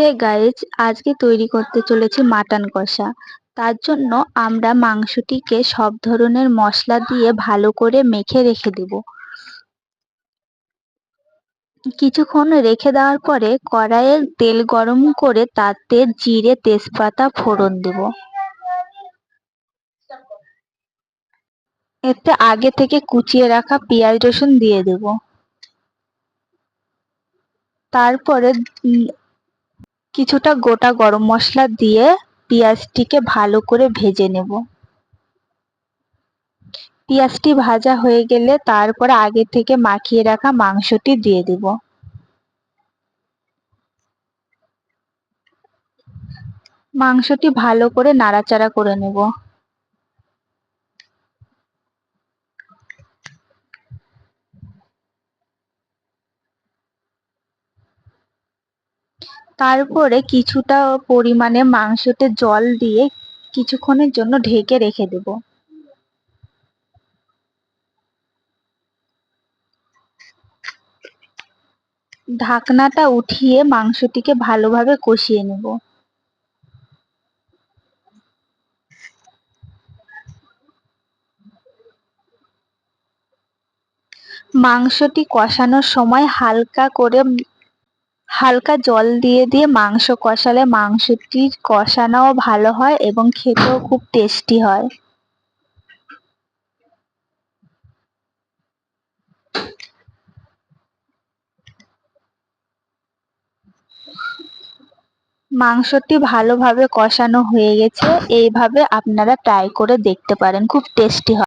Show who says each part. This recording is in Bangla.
Speaker 1: হে গাইজ আজকে তৈরি করতে চলেছি মাটন কষা। তার জন্য আমরা মাংসটিকে সব ধরনের মশলা দিয়ে ভালো করে মেখে রেখে দেব। কিছুক্ষণ রেখে দেওয়ার পরে কড়াইয়ে তেল গরম করে তাতে জিরে, তেজপাতা ফোড়ন দেব। এতে আগে থেকে কুচিয়ে রাখা পেঁয়াজ রসুন দিয়ে দেব। তারপরে কিছুটা গোটা গরম মশলা দিয়ে পেঁয়াজটিকে ভালো করে ভেজে নেব। পেঁয়াজটি ভাজা হয়ে গেলে তারপর আগে থেকে মাখিয়ে রাখা মাংসটি দিয়ে দেব। মাংসটি ভালো করে নাড়াচাড়া করে নেব। তারপরে কিছুটা পরিমাণে মাংসতে জল দিয়ে কিছুক্ষণের জন্য ঢেকে রেখে দেব। ঢাকনাটা উঠিয়ে মাংসটিকে ভালোভাবে কষিয়ে নেব। মাংসটি কষানোর সময় হালকা করে হালকা জল দিয়ে দিয়ে মাংস কষালে মাংসটির কষানোও ভালো হয় এবং খেতেও খুব টেস্টি হয়। মাংসটি ভালোভাবে কষানো হয়ে গেছে, এইভাবে আপনারা ট্রাই করে দেখতে পারেন, খুব টেস্টি হয়।